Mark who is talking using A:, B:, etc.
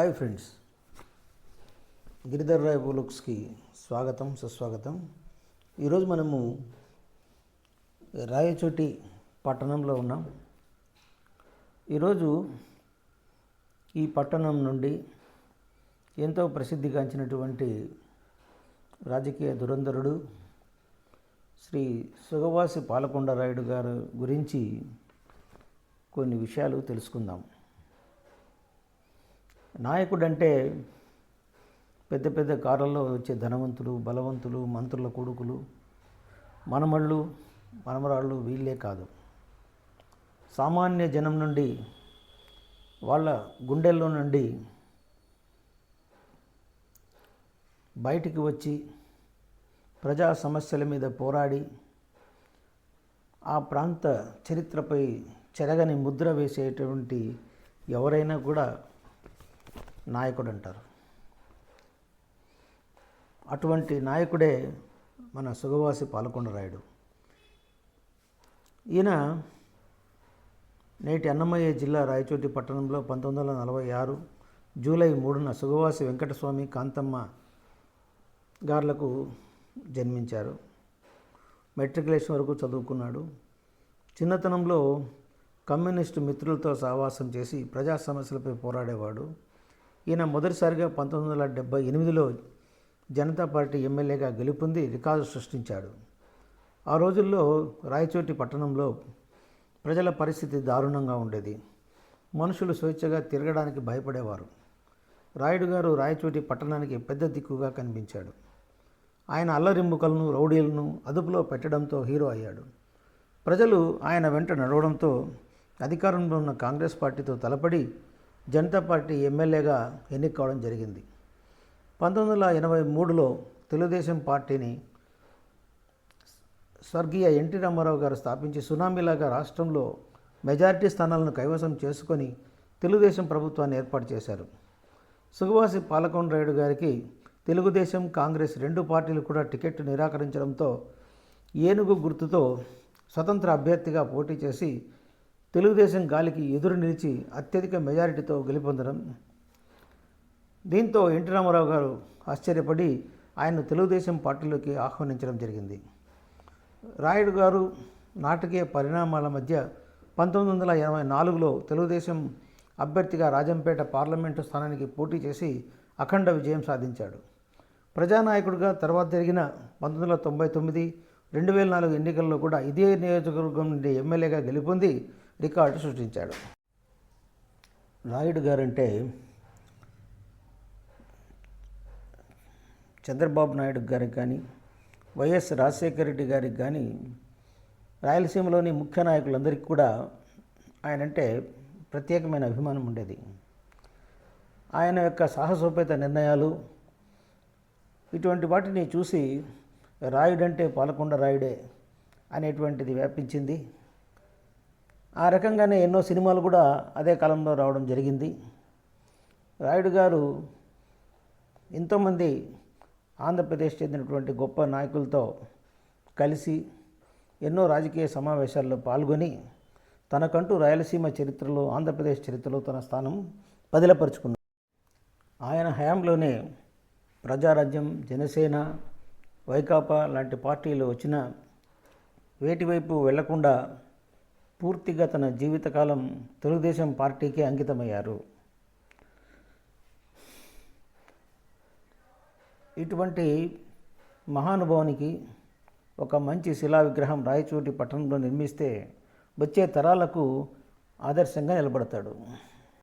A: Hi friends Giridhar Rai బులుక్స్కి స్వాగతం సుస్వాగతం. ఈరోజు మనము రాయచోటి పట్టణంలో ఉన్నాం. ఈరోజు ఈ పట్టణం నుండి ఎంతో ప్రసిద్ధిగాంచినటువంటి రాజకీయ దురంధరుడు శ్రీ సుగవాసి పాలకొండరాయుడు గారు గురించి కొన్ని విషయాలు తెలుసుకుందాం. నాయకుడంటే పెద్ద పెద్ద కారుల్లో వచ్చే ధనవంతులు బలవంతులు మంత్రుల కొడుకులు మనమళ్ళు మనమరాళ్ళు వీళ్ళే కాదు. సామాన్య జనం నుండి వాళ్ళ గుండెల్లో నుండి బయటికి వచ్చి ప్రజా సమస్యల మీద పోరాడి ఆ ప్రాంత చరిత్రపై చెరగని ముద్ర వేసేటువంటి ఎవరైనా కూడా నాయకుడు అంటారు అటువంటి నాయకుడే మన సుగవాసి పాలకొండరాయుడు. ఈయన నేటి అన్నమయ్య జిల్లా రాయచోటి పట్టణంలో పంతొమ్మిది వందల నలభై ఆరు జూలై మూడున సుగవాసి వెంకటస్వామి కాంతమ్మ గార్లకు జన్మించారు. మెట్రికులేషన్ వరకు చదువుకున్నాడు. చిన్నతనంలో కమ్యూనిస్టు మిత్రులతో సహవాసం చేసి ప్రజా సమస్యలపై పోరాడేవాడు. ఈయన మొదటిసారిగా పంతొమ్మిది వందల డెబ్బై ఎనిమిదిలో జనతా పార్టీ ఎమ్మెల్యేగా గెలుపొంది రికార్డు సృష్టించాడు. ఆ రోజుల్లో రాయచోటి పట్టణంలో ప్రజల పరిస్థితి దారుణంగా ఉండేది. మనుషులు స్వేచ్ఛగా తిరగడానికి భయపడేవారు. రాయుడు గారు రాయచోటి పట్టణానికి పెద్ద దిక్కుగా కనిపించాడు. ఆయన అల్లరింబుకలను రౌడీలను అదుపులో పెట్టడంతో హీరో అయ్యాడు. ప్రజలు ఆయన వెంట నడవడంతో అధికారంలో ఉన్న కాంగ్రెస్ పార్టీతో తలపడి జనతా పార్టీ ఎమ్మెల్యేగా ఎన్నిక కావడం జరిగింది. పంతొమ్మిది వందల ఎనభై మూడులో తెలుగుదేశం పార్టీని స్వర్గీయ ఎన్టీ రామారావు గారు స్థాపించి సునామీలాగా రాష్ట్రంలో మెజారిటీ స్థానాలను కైవసం చేసుకొని తెలుగుదేశం ప్రభుత్వాన్ని ఏర్పాటు చేశారు. సుగవాసి పాలకొండరాయుడు గారికి తెలుగుదేశం కాంగ్రెస్ రెండు పార్టీలు కూడా టికెట్ నిరాకరించడంతో ఏనుగు గుర్తుతో స్వతంత్ర అభ్యర్థిగా పోటీ చేసి తెలుగుదేశం గాలికి ఎదురు నిలిచి అత్యధిక మెజారిటీతో గెలుపొందడం. దీంతో ఎన్టీ రామారావు గారు ఆశ్చర్యపడి ఆయన్ను తెలుగుదేశం పార్టీలోకి ఆహ్వానించడం జరిగింది. రాయుడు గారు నాటకీయ పరిణామాల మధ్య పంతొమ్మిది వందల ఎనభై నాలుగులో తెలుగుదేశం అభ్యర్థిగా రాజంపేట పార్లమెంటు స్థానానికి పోటీ చేసి అఖండ విజయం సాధించాడు. ప్రజానాయకుడిగా తర్వాత జరిగిన పంతొమ్మిది వందల తొంభై తొమ్మిది రెండు వేల నాలుగు ఎన్నికల్లో కూడా ఇదే నియోజకవర్గం నుండి ఎమ్మెల్యేగా గెలుపొంది రికార్డు సృష్టించాడు. రాయుడు గారంటే చంద్రబాబు నాయుడు గారికి కానీ వైఎస్ రాజశేఖర రెడ్డి గారికి కానీ రాయలసీమలోని ముఖ్య నాయకులందరికీ కూడా ఆయనంటే ప్రత్యేకమైన అభిమానం ఉండేది. ఆయన యొక్క సాహసోపేత నిర్ణయాలు ఇటువంటి వాటిని చూసి రాయుడంటే పాలకొండ రాయుడే అనేటువంటిది వ్యాపించింది. ఆ రకంగానే ఎన్నో సినిమాలు కూడా అదే కాలంలో రావడం జరిగింది. రాయుడు గారు ఎంతోమంది ఆంధ్రప్రదేశ్ చెందినటువంటి గొప్ప నాయకులతో కలిసి ఎన్నో రాజకీయ సమావేశాల్లో పాల్గొని తనకంటూ రాయలసీమ చరిత్రలో ఆంధ్రప్రదేశ్ చరిత్రలో తన స్థానం బదిలపరుచుకున్నాడు ఆయన హయాంలోనే ప్రజారాజ్యం జనసేన వైకాపా లాంటి పార్టీలు వచ్చిన వేటివైపు వెళ్ళకుండా పూర్తిగా తన జీవితకాలం తెలుగుదేశం పార్టీకే అంకితమయ్యారు. ఇటువంటి మహానుభావునికి ఒక మంచి శిలా విగ్రహం రాయచోటి పట్టణంలో నిర్మిస్తే వచ్చే తరాలకు ఆదర్శంగా నిలబడతాడు.